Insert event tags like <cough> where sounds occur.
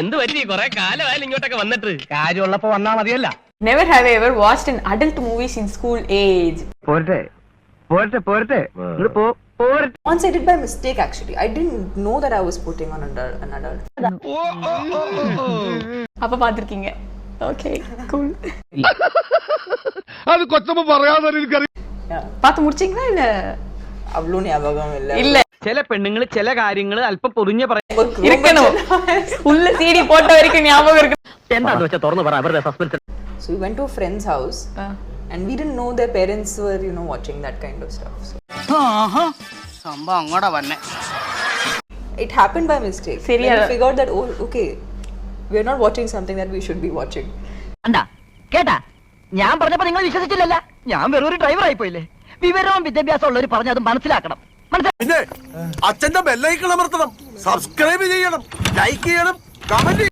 എന്ത് പറ്റി കൊറേ കാലമായാലും ഇങ്ങോട്ടൊക്കെ വന്നിട്ട് കാര്യമുള്ളപ്പോ വന്നാ മതിയല്ല Never have I ever watched an adult movies in school age. പോരട്ടെ പോരട്ടെ പോരട്ടെ ഇങ്ങട് പോ പോരട്ടെ Once I did by mistake actually. I didn't know that I was putting on an adult. An adult. <laughs> அப்ப பாத்திருக்கீங்க ஓகே கூல் അത് കൊച്ചമ്മ പറയാതെ എനിക്കറിയാം பார்த்து முடிச்சீங்களா இல்ல அவ்வளோ ஞாபகம் இல்லை இல்ல ചില പെണ്ണുങ്ങൾ ചില കാര്യങ്ങൾ അല്പം പൊറിഞ്ഞ സംഭവം അങ്ങോട്ടാ it by mistake that we not watching something that we should be watching കേട്ടാ? ഞാൻ പറഞ്ഞപ്പോ നിങ്ങൾ വിശ്വസിച്ചില്ലല്ല. ഞാൻ വെറുതെ ഡ്രൈവർ ആയി പോയില്ലേ വിവരവും പറഞ്ഞു പറഞ്ഞത് മനസ്സിലാക്കണം. പിന്നെ അച്ഛന്റെ ബെല്ലൈക്കൺ അമർത്തണം. സബ്സ്ക്രൈബ് ചെയ്യണം. ലൈക്ക് ചെയ്യണം. കമന്റ്